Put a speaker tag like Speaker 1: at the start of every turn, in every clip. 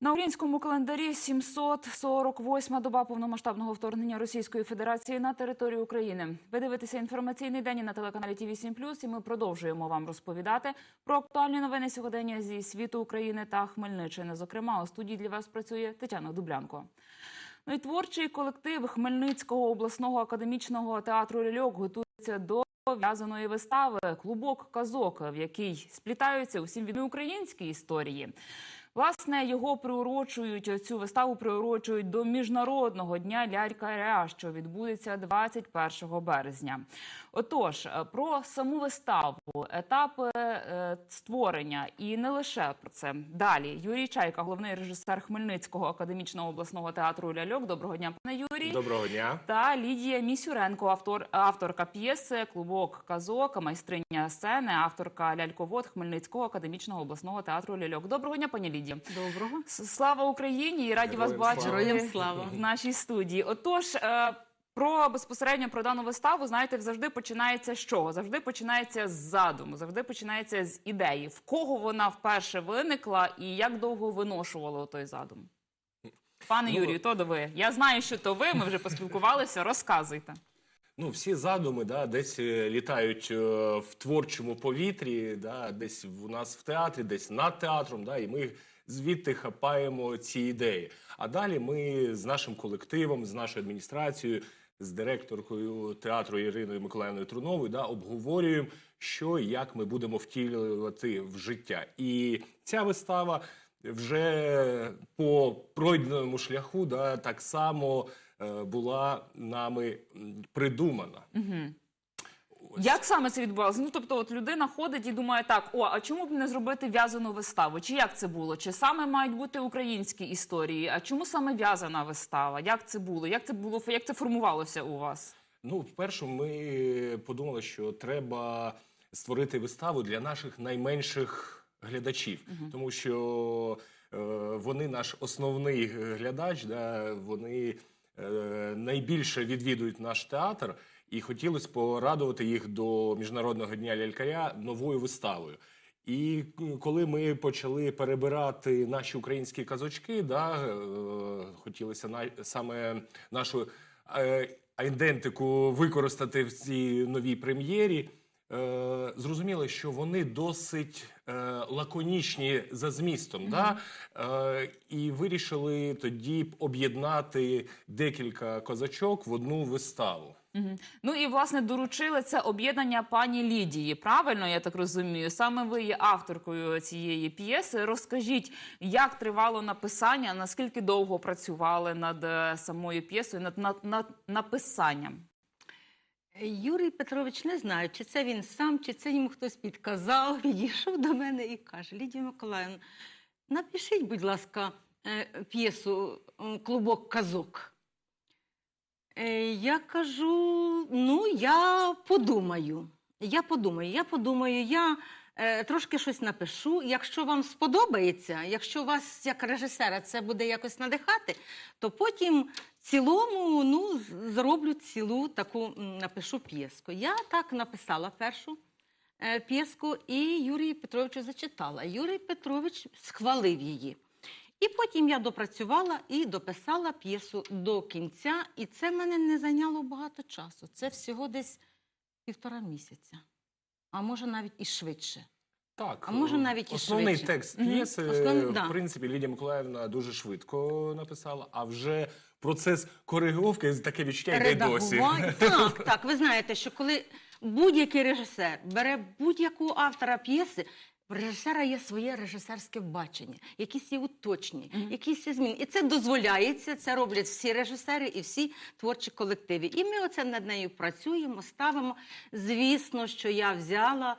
Speaker 1: На українському календарі 748 доба повномасштабного вторгнення Російської Федерації на територію України. Ви дивитеся інформаційний день на телеканалі ТВ 7 і ми продовжуємо вам розповідати про актуальні новини сьогодення зі світу України та Хмельниччини. Зокрема, у студії для вас працює Тетяна Дублянко. Ну і творчий колектив Хмельницького обласного академічного театру Ляльок готується до в'язаної вистави Клубок казок, в якій сплітаються усім відомі українські історії. Власне, його приурочують цю виставу приурочують до міжнародного дня лялька що відбудеться 21 березня. Отож, е, про саму виставу, етапи е, створення і не лише про це. Далі Юрій Чайка, головний режисер Хмельницького академічного обласного театру Ляльок. Доброго дня, пане Юрій.
Speaker 2: Доброго дня.
Speaker 1: Та Лідія Місюренко, автор, авторка п'єси Клубок казок, майстриня сцени, авторка ляльковод Хмельницького академічного обласного театру Ляльок. Доброго дня, пані Лідія.
Speaker 3: Доброго.
Speaker 1: Слава Україні і раді вас бачити
Speaker 2: слава.
Speaker 1: В нашій студії. Отож, е, про безпосередньо про дану виставу, знаєте, завжди починається з чого? Завжди починається з задуму, завжди починається з ідеї. В кого вона вперше виникла і як довго виношувало той задум? Пане
Speaker 2: Ну,
Speaker 1: Юрію, то до ви. Я знаю, що то ви. Ми вже поспілкувалися. Розказуйте.
Speaker 2: Ну, всі задуми да, десь е, літають е, в творчому повітрі, да, десь у нас в театрі, десь над театром, да, і ми звідти хапаємо ці ідеї. А далі ми з нашим колективом, з нашою адміністрацією, з директоркою театру Іриною Миколаївною Труновою да, обговорюємо, що як ми будемо втілювати в життя. І ця вистава вже по пройденому шляху да, так само е, була нами придумана. Ось.
Speaker 1: Як саме це відбувалося? Ну тобто, от людина ходить і думає, так, о, а чому б не зробити в'язану виставу? Чи як це було? Чи саме мають бути українські історії? А чому саме в'язана вистава? Як це було? Як це було? Як це формувалося у вас?
Speaker 2: Ну, вперше ми подумали, що треба створити виставу для наших найменших глядачів, тому що е, вони наш основний глядач, да, вони е, найбільше відвідують наш театр, і хотілося порадувати їх до міжнародного дня лялькаря новою виставою. І коли ми почали перебирати наші українські казочки, да, е, хотілося на, саме нашу е, використати в цій новій прем'єрі. Е, зрозуміло, що вони досить е, лаконічні за змістом, да? е, і вирішили тоді об'єднати декілька козачок в одну виставу.
Speaker 1: Ну і власне доручили це об'єднання пані Лідії. Правильно, я так розумію. Саме ви є авторкою цієї п'єси. Розкажіть, як тривало написання, наскільки довго працювали над е, самою п'єсою, над, над, над написанням?
Speaker 3: Юрій Петрович не знаю, чи це він сам, чи це йому хтось підказав, підійшов до мене і каже: Лідія Миколаївна, напишіть, будь ласка, е, п'єсу Клубок казок. Е, Я кажу: ну, я подумаю. Я подумаю, я подумаю, я е, трошки щось напишу. Якщо вам сподобається, якщо вас як режисера це буде якось надихати, то потім в цілому ну, зроблю цілу таку напишу п'єску. Я так написала першу е, п'єску і Юрію Петровичу зачитала. Юрій Петрович схвалив її. І потім я допрацювала і дописала п'єсу до кінця, і це мене не зайняло багато часу. Це всього десь півтора місяця, а може навіть і швидше.
Speaker 2: Так,
Speaker 3: А може,
Speaker 2: е,
Speaker 3: навіть і
Speaker 2: основний
Speaker 3: швидше.
Speaker 2: текст п'єси,
Speaker 3: Основний,
Speaker 2: в
Speaker 3: да.
Speaker 2: принципі, Лідія Миколаївна дуже швидко написала, а вже процес коригування таке відчуття йде досі.
Speaker 3: Так, так. Ви знаєте, що коли будь-який режисер бере будь-якого автора п'єси, в режисера є своє режисерське бачення, якісь є уточні, якісь є зміни. І це дозволяється, це роблять всі режисери і всі творчі колективи. І ми оце над нею працюємо, ставимо. Звісно, що я взяла.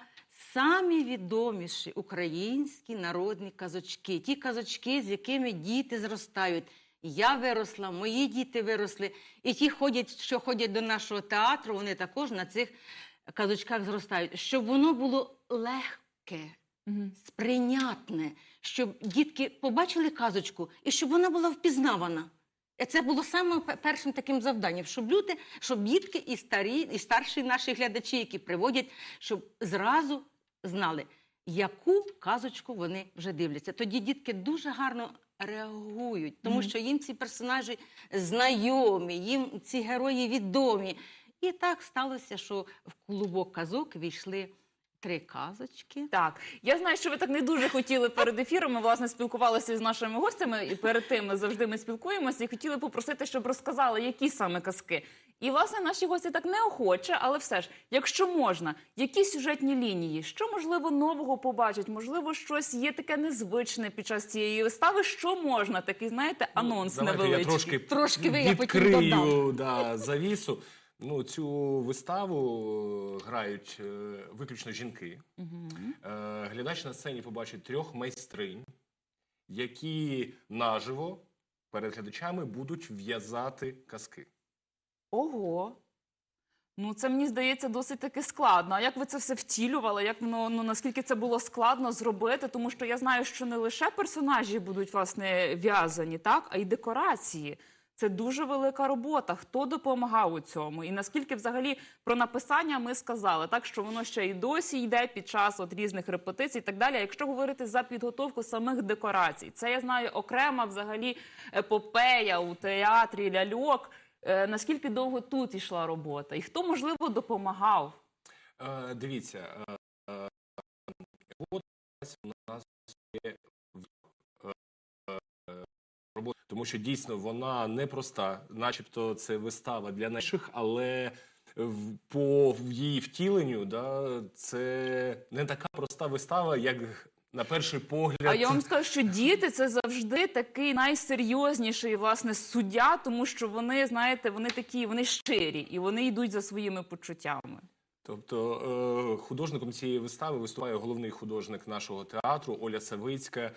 Speaker 3: Самі відоміші українські народні казочки, ті казочки, з якими діти зростають. Я виросла, мої діти виросли, і ті ходять, що ходять до нашого театру, вони також на цих казочках зростають. Щоб воно було легке. Сприйнятне, щоб дітки побачили казочку і щоб вона була впізнавана. Це було саме першим таким завданням, щоб люди, щоб дітки і старі, і старші наші глядачі, які приводять, щоб зразу знали. яку казочку вони вже дивляться. Тоді дітки дуже гарно реагують, тому що їм ці персонажі знайомі, їм ці герої відомі. І так сталося, що в клубок казок війшли три казочки.
Speaker 1: Так, я знаю, що ви так не дуже хотіли перед ефіром. Ми власне спілкувалися з нашими гостями, і перед тим ми завжди ми спілкуємося і хотіли попросити, щоб розказали, які саме казки. І власне наші гості так неохоче, але все ж, якщо можна, які сюжетні лінії, що можливо нового побачать, можливо, щось є таке незвичне під час цієї вистави. Що можна, такий знаєте, анонс
Speaker 2: Ну, Давайте
Speaker 1: невеличкий.
Speaker 2: я трошки,
Speaker 3: Трошки ви, я потім
Speaker 2: відкрию да, завісу. Ну, цю виставу е, грають е, виключно жінки. Е, Глядач на сцені побачить трьох майстринь, які наживо перед глядачами будуть в'язати казки.
Speaker 1: Ого. Ну, це мені здається досить таки складно. А як ви це все втілювали? Як воно ну наскільки це було складно зробити? Тому що я знаю, що не лише персонажі будуть власне в'язані, так, а й декорації. Це дуже велика робота. Хто допомагав у цьому? І наскільки взагалі про написання ми сказали, так що воно ще й досі йде під час от різних репетицій і так далі. Якщо говорити за підготовку самих декорацій, це я знаю окрема взагалі епопея у театрі ляльок. Е, Наскільки довго тут йшла робота? І хто можливо допомагав?
Speaker 2: Е, Дивіться, е, от у нас є в- е, е, робота, тому що дійсно вона непроста, начебто це вистава для наших, але в- по її втіленню, да, це не така проста вистава, як на перший погляд.
Speaker 1: А я вам скажу, що діти це завжди такий найсерйозніший власне суддя, тому що вони, знаєте, вони такі, вони щирі і вони йдуть за своїми почуттями.
Speaker 2: Тобто е, художником цієї вистави виступає головний художник нашого театру Оля Савицька.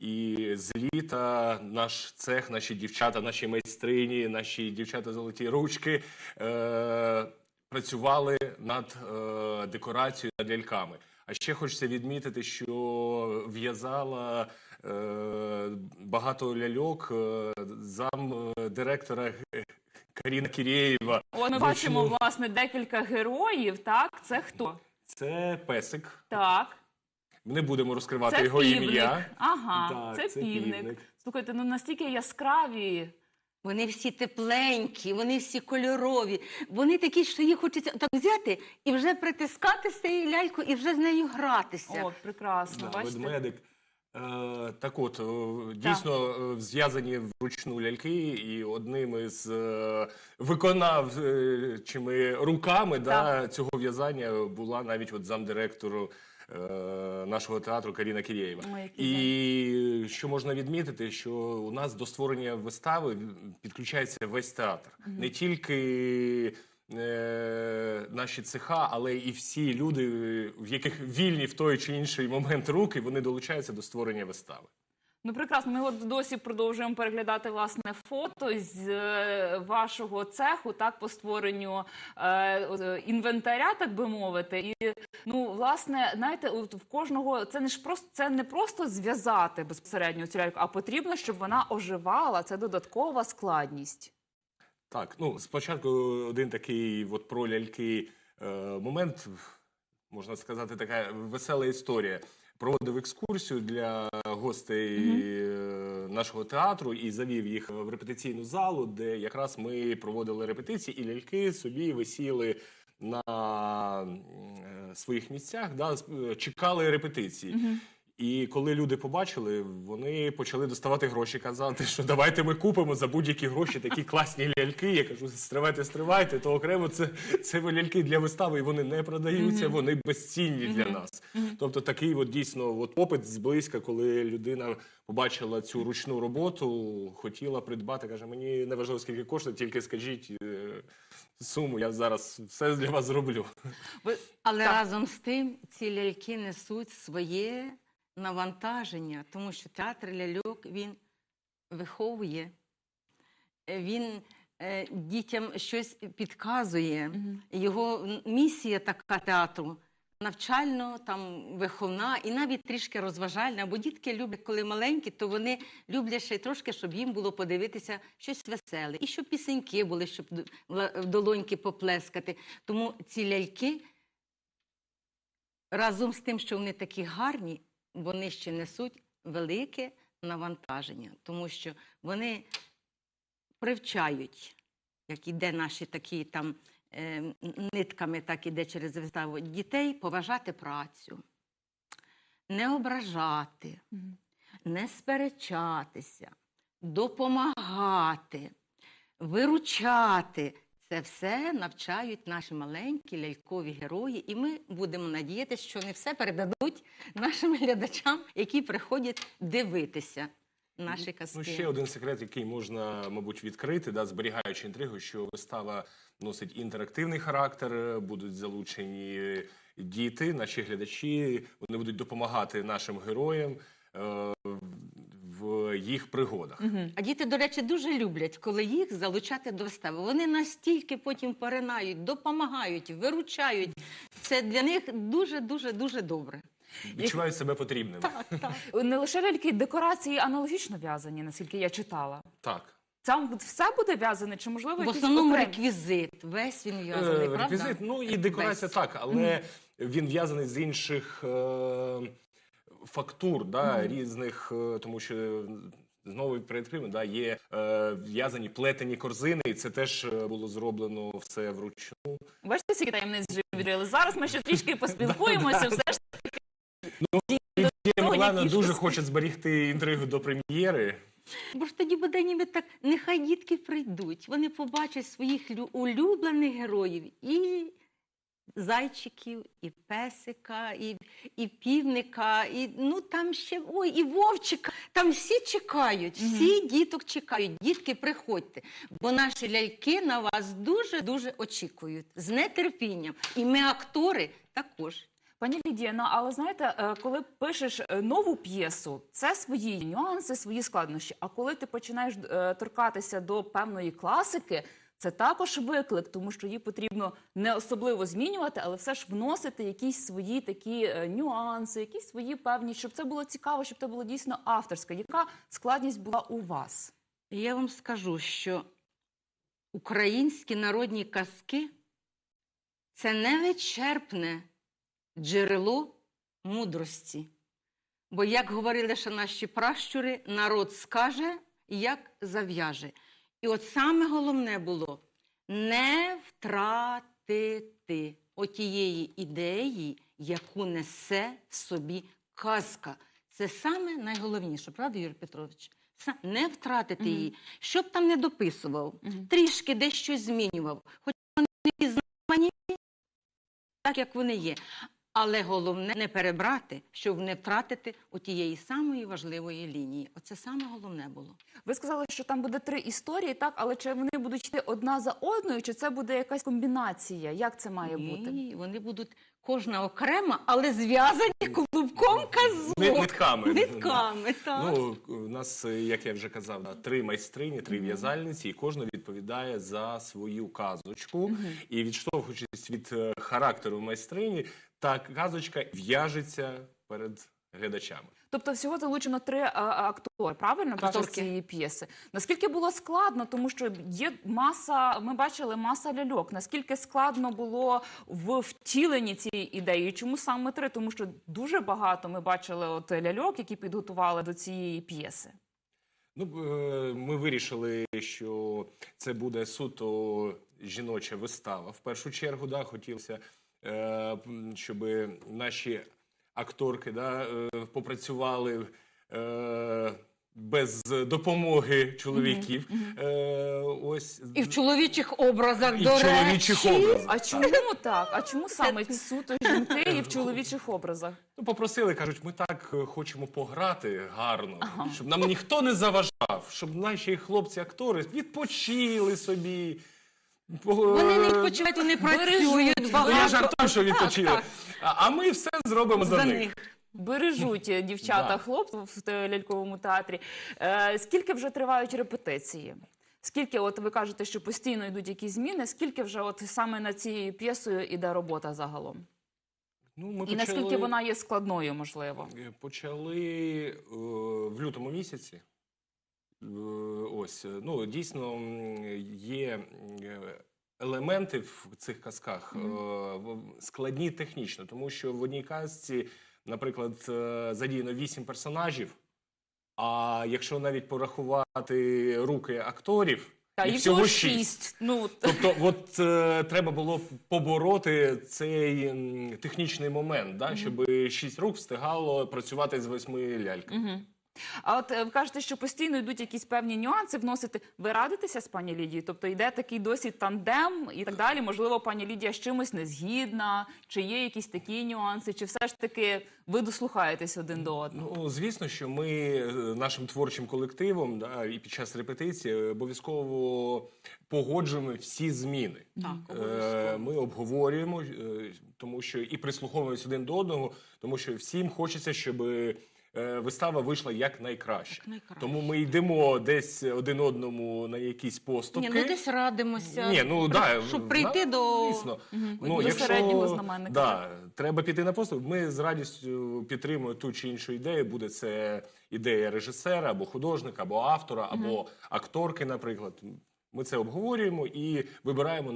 Speaker 2: І з літа наш цех, наші дівчата, наші майстрині, наші дівчата золоті ручки е, працювали над е, декорацією над ляльками. А ще хочеться відмітити, що в'язала е, багато ляльок е, зам е, директора Каріна Кірєєва.
Speaker 1: О, ми бачимо власне декілька героїв. Так, це хто?
Speaker 2: Це песик.
Speaker 1: Так,
Speaker 2: Не будемо розкривати
Speaker 1: це
Speaker 2: його
Speaker 1: півник.
Speaker 2: ім'я.
Speaker 1: Ага,
Speaker 2: Так,
Speaker 1: це,
Speaker 2: це
Speaker 1: півник.
Speaker 2: півник.
Speaker 1: Слухайте, ну настільки яскраві.
Speaker 3: Вони всі тепленькі, вони всі кольорові. Вони такі, що їх хочеться так взяти і вже притискати з цією лялькою і вже з нею гратися.
Speaker 1: О, прекрасно.
Speaker 2: Да,
Speaker 1: бачите?
Speaker 2: ведмедик. Е, так от, е, дійсно е, зв'язані вручну ляльки, і одним із е, виконавчими руками да, цього в'язання була навіть от замдиректору нашого театру Каріна Кірєєва. І що можна відмітити, що у нас до створення вистави підключається весь театр. Не тільки е, наші цеха, але і всі люди, в яких вільні в той чи інший момент руки, вони долучаються до створення вистави.
Speaker 1: Ну, прекрасно. Ми от досі продовжуємо переглядати власне фото з е, вашого цеху, так по створенню е, е, інвентаря, так би мовити. І ну, власне, знаєте, от в кожного це не ж просто це не просто зв'язати безпосередньо цю ляльку, а потрібно, щоб вона оживала. Це додаткова складність.
Speaker 2: Так, ну спочатку один такий от про ляльки е, момент, можна сказати, така весела історія. Проводив екскурсію для гостей е, нашого театру і завів їх в репетиційну залу, де якраз ми проводили репетиції, і ляльки собі висіли на е, своїх місцях, да, чекали репетиції. І коли люди побачили, вони почали доставати гроші, казати, що давайте ми купимо за будь-які гроші такі класні ляльки. Я кажу, стривайте, стривайте, то окремо це, це ляльки для вистави, і вони не продаються, вони безцінні для нас. Тобто такий от дійсно от опит зблизька, коли людина побачила цю ручну роботу, хотіла придбати, каже, мені не важливо, скільки коштує, тільки скажіть е, суму, я зараз все для вас зроблю.
Speaker 1: Ви
Speaker 3: Але
Speaker 1: Так.
Speaker 3: разом з тим ці ляльки несуть своє навантаження, тому що театр ляльок він виховує, е, він е, дітям щось підказує. Його місія така театру. Навчально, там виховна і навіть трішки розважальна, бо дітки люблять, коли маленькі, то вони люблять ще й трошки, щоб їм було подивитися щось веселе, і щоб пісеньки були, щоб в долоньки поплескати. Тому ці ляльки разом з тим, що вони такі гарні, вони ще несуть велике навантаження, тому що вони привчають, як іде наші такі там е, нитками, так іде через виставу, дітей поважати працю, не ображати, не сперечатися, допомагати, виручати. Це все навчають наші маленькі лялькові герої, і ми будемо надіятися, що вони все передадуть нашим глядачам, які приходять дивитися наші казки.
Speaker 2: Ну, ще один секрет, який можна, мабуть, відкрити, да, зберігаючи інтригу, що вистава носить інтерактивний характер, будуть залучені діти, наші глядачі, вони будуть допомагати нашим героям в їх пригодах.
Speaker 3: А діти, до речі, дуже люблять, коли їх залучати до вистави. Вони настільки потім поринають, допомагають, виручають. Це для них дуже, дуже, дуже добре.
Speaker 2: Відчувають себе потрібними.
Speaker 3: Так, так.
Speaker 1: Не лише ляльки, декорації аналогічно в'язані, наскільки я читала.
Speaker 2: Так.
Speaker 1: Там все буде в'язане, чи можливо
Speaker 3: В
Speaker 1: якісь
Speaker 3: основному
Speaker 1: окремі?
Speaker 3: реквізит. Весь він в'язаний,
Speaker 2: Е,
Speaker 3: правда?
Speaker 2: Реквізит, ну і декорація
Speaker 3: Весь.
Speaker 2: так, але він в'язаний з інших е, фактур, да, різних, е, тому що знову передкримо, да, є е, в'язані плетені корзини, і це теж е, було зроблено все вручну.
Speaker 1: Бачите, скільки таємниць вже відкрили. Зараз ми ще трішки поспілкуємося. Все ж
Speaker 2: Лідія
Speaker 1: того,
Speaker 2: Миколаївна дуже хоче зберігти інтригу до прем'єри.
Speaker 3: Бо ж тоді буде ніби так, нехай дітки прийдуть, вони побачать своїх лю- улюблених героїв і зайчиків, і песика, і, і півника, і ну там ще ой, і вовчика. Там всі чекають, всі діток чекають. Дітки, приходьте, бо наші ляльки на вас дуже дуже очікують з нетерпінням. І ми, актори, також.
Speaker 1: Пані Лідія, ну але знаєте, е, коли пишеш е, нову п'єсу, це свої нюанси, свої складнощі. А коли ти починаєш е, торкатися до певної класики, це також виклик, тому що її потрібно не особливо змінювати, але все ж вносити якісь свої такі е, нюанси, якісь свої певні, щоб це було цікаво, щоб це було дійсно авторське. Яка складність була у вас?
Speaker 3: Я вам скажу, що українські народні казки це невичерпне джерело мудрості. Бо, як говорили ще наші пращури, народ скаже, як зав'яже. І от саме головне було не втратити отієї ідеї, яку несе в собі казка. Це саме найголовніше, правда, Юрій Петрович? Не втратити її, щоб там не дописував, трішки десь щось змінював. Хоч вони пізнані, так як вони є. Але головне не перебрати, щоб не втратити отієї самої важливої лінії. Оце саме головне було.
Speaker 1: Ви сказали, що там буде три історії, так але чи вони будуть йти одна за одною, чи це буде якась комбінація? Як це має бути?
Speaker 3: Ні, вони будуть кожна окрема, але зв'язані клубком казок.
Speaker 2: Ни- Нитками.
Speaker 3: Нитками, так.
Speaker 2: Ну, у нас, як я вже казав, три майстрині, три в'язальниці, і кожна відповідає за свою казочку. І відштовхуючись від е, характеру майстрині, та казочка в'яжеться перед глядачами.
Speaker 1: Тобто всього залучено три а, актори, правильно під час цієї п'єси. Наскільки було складно, тому що є маса, ми бачили маса ляльок. Наскільки складно було в втіленні цієї ідеї? Чому саме три? Тому що дуже багато ми бачили от ляльок, які підготували до цієї п'єси.
Speaker 2: Ну, е, ми вирішили, що це буде суто жіноча вистава. В першу чергу, да, хотілося, щоб наші акторки да, е, попрацювали е, без допомоги чоловіків. Е, Ось
Speaker 3: І в чоловічих образах,
Speaker 2: І
Speaker 3: до
Speaker 2: в чоловічих
Speaker 3: речі.
Speaker 2: образах.
Speaker 1: А чому так? А чому саме суто жінки і в чоловічих образах?
Speaker 2: Ну, попросили, кажуть, ми так е, хочемо пограти гарно, щоб нам ніхто не заважав, щоб наші хлопці-актори відпочили собі.
Speaker 3: Вони не відпочивають, вони працюють
Speaker 2: Ну, я
Speaker 3: багато.
Speaker 2: жартую, що відпочили.
Speaker 3: так.
Speaker 2: А, а ми все зробимо за,
Speaker 3: За
Speaker 2: них.
Speaker 3: них.
Speaker 1: Бережуть е, дівчата
Speaker 2: Да.
Speaker 1: хлопців в те- ляльковому театрі. Е, скільки вже тривають репетиції? Скільки, от ви кажете, що постійно йдуть якісь зміни? Скільки вже от саме над цією п'єсою іде робота загалом?
Speaker 2: Ну, ми
Speaker 1: І наскільки вона є складною, можливо?
Speaker 2: Е, Почали е, в лютому місяці. Е, Ось, е, ну дійсно є е, елементи в цих казках складні технічно, тому що в одній казці, наприклад, задіяно вісім персонажів. А якщо навіть порахувати руки акторів,
Speaker 1: Та і всього шість. Ну
Speaker 2: Тобто, от е, треба було побороти цей технічний момент, да, щоб шість рук встигало працювати з восьми ляльками.
Speaker 1: Угу. А от е, ви кажете, що постійно йдуть якісь певні нюанси вносити. Ви радитеся з пані Лідією? Тобто йде такий досить тандем і так далі. Можливо, пані Лідія з чимось не згідна, чи є якісь такі нюанси, чи все ж таки ви дослухаєтесь один до одного?
Speaker 2: Ну, звісно, що ми е, нашим творчим колективом да, і під час репетиції обов'язково погоджуємо всі зміни.
Speaker 3: Так,
Speaker 2: Е, Ми обговорюємо, тому що і прислуховуємося один до одного, тому що всім хочеться, щоб е, вистава вийшла як найкраще.
Speaker 3: Якнайкраще.
Speaker 2: Тому ми йдемо десь один одному на якісь поступки.
Speaker 3: Ні, ну десь радимося.
Speaker 2: Ні, ну да,
Speaker 3: щоб прийти до
Speaker 2: звісно.
Speaker 1: До середнього знаменника.
Speaker 2: Да, треба піти на поступ. Ми з радістю підтримуємо ту чи іншу ідею. Буде це ідея режисера або художника, або автора, або акторки, наприклад. Ми це обговорюємо і вибираємо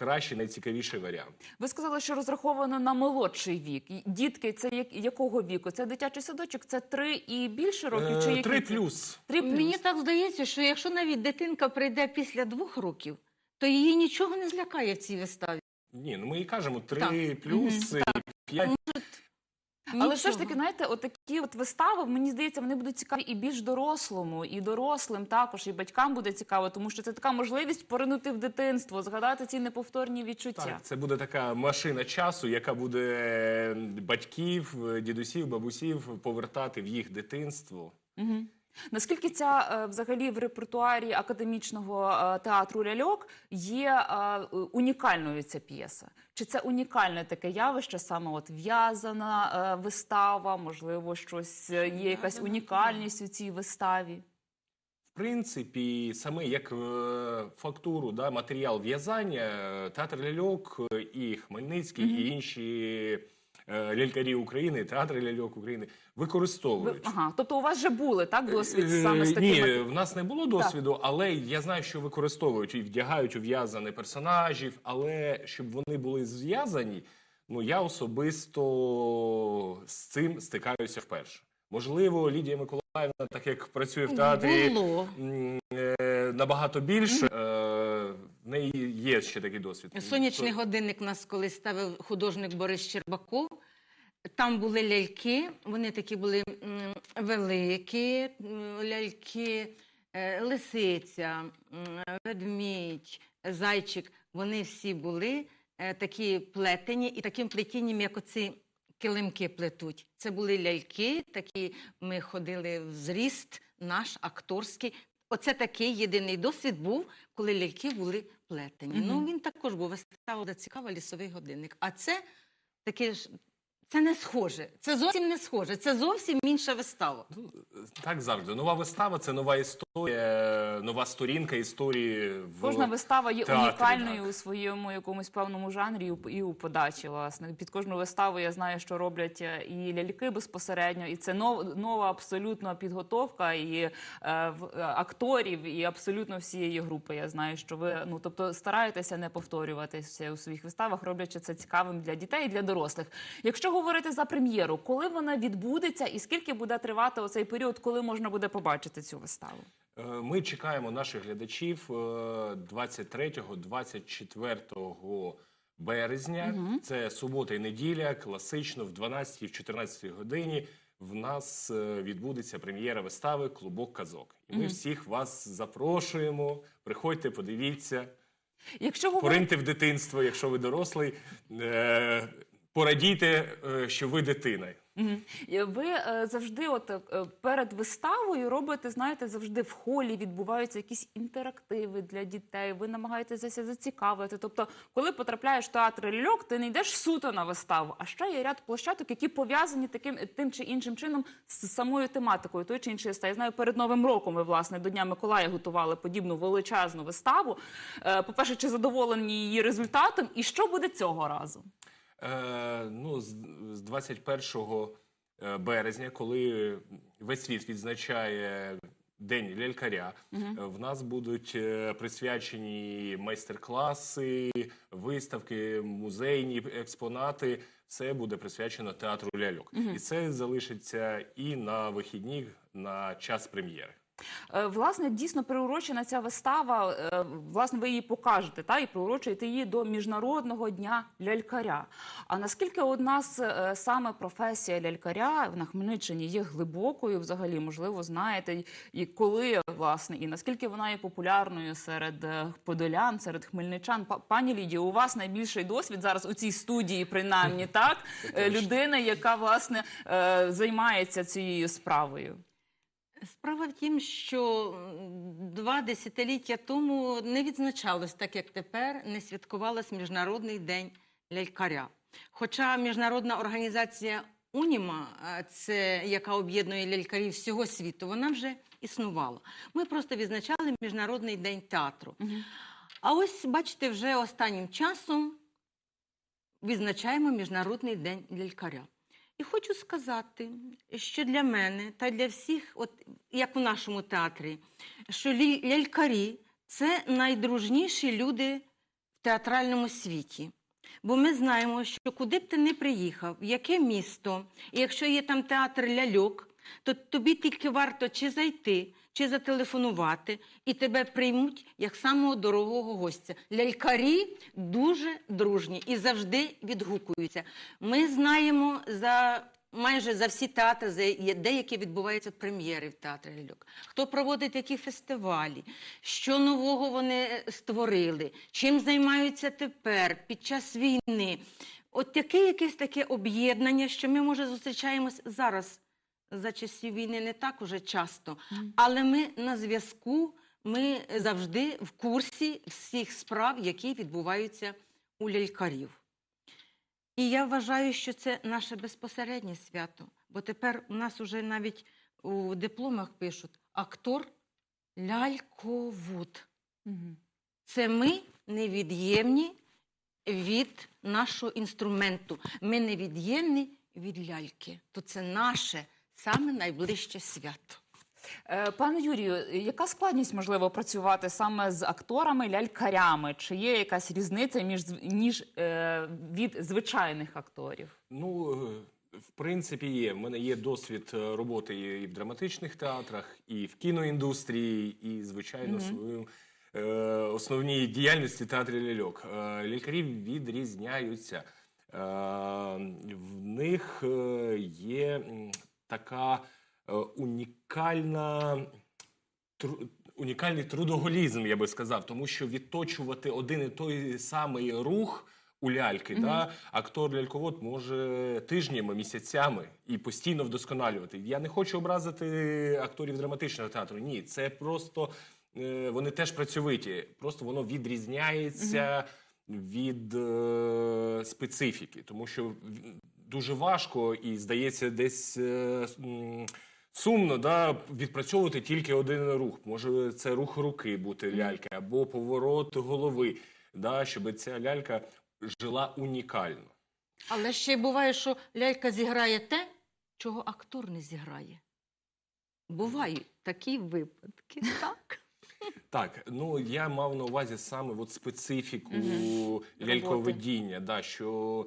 Speaker 2: найкращий, найцікавіший варіант.
Speaker 1: Ви сказали, що розраховано на молодший вік. Дітки, це як, якого віку? Це дитячий садочок? Це три і більше років? чи
Speaker 2: Е,
Speaker 1: які
Speaker 2: Три
Speaker 1: це?
Speaker 2: плюс.
Speaker 1: Три плюс.
Speaker 3: Мені так здається, що якщо навіть дитинка прийде після двох років, то її нічого не злякає в цій виставі.
Speaker 2: Ні, ну ми і кажемо три
Speaker 3: Так.
Speaker 2: плюс, і п'ять.
Speaker 1: Але все ж таки, знаєте, отакі от вистави, мені здається, вони будуть цікаві і більш дорослому, і дорослим також, і батькам буде цікаво, тому що це така можливість поринути в дитинство, згадати ці неповторні відчуття.
Speaker 2: Так, це буде така машина часу, яка буде батьків, дідусів, бабусів повертати в їх дитинство.
Speaker 1: Угу. Наскільки ця е, взагалі в репертуарі академічного е, театру ляльок є е, унікальною ця п'єса? Чи це унікальне таке явище, саме от в'язана вистава? Можливо, щось є якась унікальність у цій виставі?
Speaker 2: В принципі, саме як фактуру, да, матеріал в'язання, театр ляльок і Хмельницький, і інші лялькарі України, театри ляльок України
Speaker 1: Ви,
Speaker 2: використовують.
Speaker 1: ага, тобто у вас вже були так досвід
Speaker 2: Е,
Speaker 1: саме з
Speaker 2: Ні, в нас не було досвіду, але я знаю, що використовують і вдягають у в'язані персонажів, але щоб вони були зв'язані, ну я особисто з цим стикаюся вперше. Можливо, Лідія Миколаївна, так як працює в театрі,
Speaker 3: Було.
Speaker 2: м, е, набагато більше. Е, в неї є ще такий досвід.
Speaker 3: Сонячний годинник нас колись ставив художник Борис Щербаков. Там були ляльки, вони такі були великі ляльки, е, лисиця, ведмідь, зайчик. Вони всі були е, такі плетені і таким плетінням, як оці килимки плетуть. Це були ляльки, такі ми ходили в зріст наш акторський. Оце такий єдиний досвід був, коли ляльки були плетені.
Speaker 1: Мгм.
Speaker 3: Ну він також був вистава цікава лісовий годинник. А це таке ж. Це не схоже. Це зовсім не схоже. Це зовсім інша вистава.
Speaker 2: Ну, Так завжди. Нова вистава це нова історія, нова сторінка історії. В...
Speaker 1: Кожна вистава є
Speaker 2: театрі,
Speaker 1: унікальною
Speaker 2: так.
Speaker 1: у своєму якомусь певному жанрі і у- подачі. Власне, під кожну виставу я знаю, що роблять е, і ляльки безпосередньо, і це нов, нова абсолютно підготовка і е, е, акторів, і абсолютно всієї групи. Я знаю, що ви ну тобто стараєтеся не повторюватися у своїх виставах, роблячи це цікавим для дітей і для дорослих. Якщо говорити за прем'єру, коли вона відбудеться, і скільки буде тривати оцей період, коли можна буде побачити цю виставу?
Speaker 2: Е, Ми чекаємо наших глядачів е, 23-24 березня. Це субота і неділя, класично в 12 і в 14 годині. В нас е, відбудеться прем'єра вистави Клубок казок. І ми всіх вас запрошуємо. Приходьте, подивіться,
Speaker 1: Якщо
Speaker 2: пориньте в дитинство, якщо ви дорослий. Е, Порадійте, е, що ви дитина.
Speaker 1: Ви е, завжди, от е, перед виставою, робите, знаєте, завжди в холі відбуваються якісь інтерактиви для дітей. Ви намагаєтеся зацікавити. Тобто, коли потрапляєш в театр ляльок, ти не йдеш суто на виставу, а ще є ряд площадок, які пов'язані таким тим чи іншим чином з самою тематикою той чи вистави. Я знаю, перед новим роком ви власне до Дня Миколая готували подібну величезну виставу. Е, По-перше, чи задоволені її результатом, і що буде цього разу?
Speaker 2: Е, ну, з, з 21 е, березня, коли весь світ відзначає День лялькаря. Е, В нас будуть е, присвячені майстер-класи, виставки, музейні експонати. Все буде присвячено театру ляльок. І це залишиться і на вихідні, на час прем'єри.
Speaker 1: Е, Власне, дійсно приурочена ця вистава. е, Власне, ви її покажете та і приурочуєте її до міжнародного дня лялькаря. А наскільки у нас е, саме професія лялькаря на Хмельниччині є глибокою, взагалі, можливо, знаєте, і коли власне, і наскільки вона є популярною серед подолян, серед хмельничан? Пані Лідію, у вас найбільший досвід зараз у цій студії, принаймні, так людина, яка власне займається цією справою.
Speaker 3: Справа в тім, що два десятиліття тому не відзначалось так, як тепер, не святкувалось Міжнародний день лялькаря. Хоча міжнародна організація Уніма, це яка об'єднує лялькарів всього світу, вона вже існувала. Ми просто відзначали Міжнародний день театру. А ось, бачите, вже останнім часом відзначаємо Міжнародний день лялькаря. І хочу сказати, що для мене та для всіх, от як у нашому театрі, що лялькарі це найдружніші люди в театральному світі. Бо ми знаємо, що куди б ти не приїхав, в яке місто, і якщо є там театр ляльок, то тобі тільки варто чи зайти, чи зателефонувати, і тебе приймуть як самого дорогого гостя. Лялькарі дуже дружні і завжди відгукуються. Ми знаємо за майже за всі театри, за деякі відбуваються прем'єри в театрі ляльок. Хто проводить які фестивалі, що нового вони е, створили, чим займаються тепер під час війни. От таке якесь таке об'єднання, що ми, може, зустрічаємось зараз за часів війни не так уже часто, але ми на зв'язку, ми завжди в курсі всіх справ, які відбуваються у лялькарів. І я вважаю, що це наше безпосереднє свято, бо тепер у нас уже навіть у дипломах пишуть актор ляльковуд. Це ми невід'ємні від нашого інструменту. Ми невід'ємні від ляльки. То це наше саме найближче свято.
Speaker 1: Е, Пане Юрію, яка складність можливо працювати саме з акторами лялькарями? Чи є якась різниця між ніж е, від звичайних акторів?
Speaker 2: Ну, е, в принципі, є. В мене є досвід е, роботи і в драматичних театрах, і в кіноіндустрії, і, звичайно,
Speaker 1: Мгм.
Speaker 2: свою е, основній діяльності театрі ляльок. Е, лялькарі відрізняються. Е, в них е, є м, така е, унікальна. тру- Унікальний трудоголізм, я би сказав, тому що відточувати один і той самий рух у ляльки,
Speaker 1: Мгм.
Speaker 2: да, актор ляльковод може тижнями, місяцями і постійно вдосконалювати. Я не хочу образити акторів драматичного театру. Ні, це просто е, вони теж працьовиті. Просто воно відрізняється від е, специфіки, тому що дуже важко і здається, десь. е, Сумно, да, відпрацьовувати тільки один рух. Може, це рух руки бути ляльки, або поворот голови, да, щоб ця лялька жила унікально.
Speaker 3: Але ще й буває, що лялька зіграє те, чого актор не зіграє. Бувають такі випадки, так?
Speaker 2: Так, ну я мав на увазі саме от специфіку ляльковидіння, да, що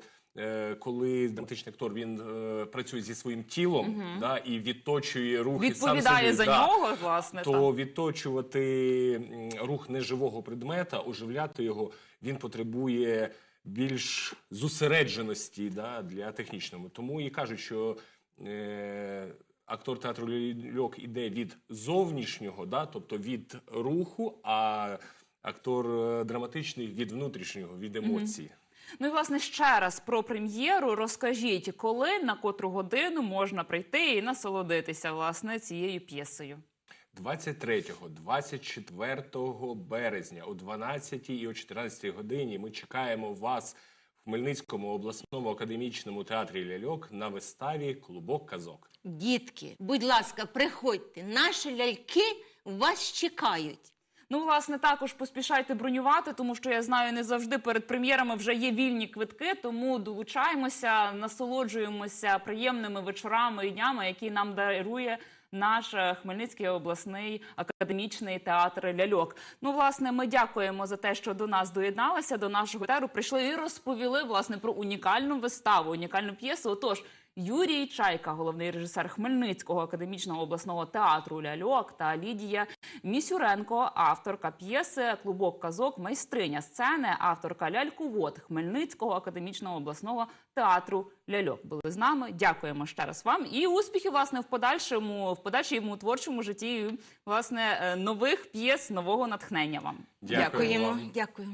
Speaker 2: коли драматичний актор він е, працює зі своїм тілом
Speaker 1: Мгм.
Speaker 2: да, і відточує сам
Speaker 1: Відповідає
Speaker 2: собі,
Speaker 1: за
Speaker 2: да,
Speaker 1: нього, власне.
Speaker 2: то
Speaker 1: так.
Speaker 2: відточувати рух неживого предмета, оживляти його, він потребує більш зосередженості да, для технічного. Тому і кажуть, що е, актор театру ляльок іде від зовнішнього, да, тобто від руху, а актор е, драматичний від внутрішнього, від емоцій.
Speaker 1: Ну і власне ще раз про прем'єру. Розкажіть, коли на котру годину можна прийти і насолодитися власне цією п'єсою?
Speaker 2: 23, 24 березня о 12 і о 14 годині ми чекаємо вас в Хмельницькому обласному академічному театрі ляльок на виставі Клубок казок.
Speaker 3: Дітки, будь ласка, приходьте. Наші ляльки вас чекають.
Speaker 1: Ну, власне, також поспішайте бронювати, тому що я знаю, не завжди перед прем'єрами вже є вільні квитки. Тому долучаємося, насолоджуємося приємними вечорами і днями, які нам дарує наш е, Хмельницький обласний академічний театр ляльок. Ну, власне, ми дякуємо за те, що до нас доєдналися, до нашого театру прийшли і розповіли власне про унікальну виставу, унікальну п'єсу. Отож. Юрій Чайка, головний режисер Хмельницького академічного обласного театру ляльок, та Лідія Місюренко, авторка п'єси Клубок казок, майстриня сцени, авторка ляльковод Хмельницького академічного обласного театру ляльок. Були з нами. Дякуємо ще раз вам і успіхів власне в подальшому, в подальшому творчому житті власне е, нових п'єс, нового натхнення вам.
Speaker 2: Дякуємо
Speaker 3: Дякуємо.
Speaker 2: вам.
Speaker 3: Дякуємо.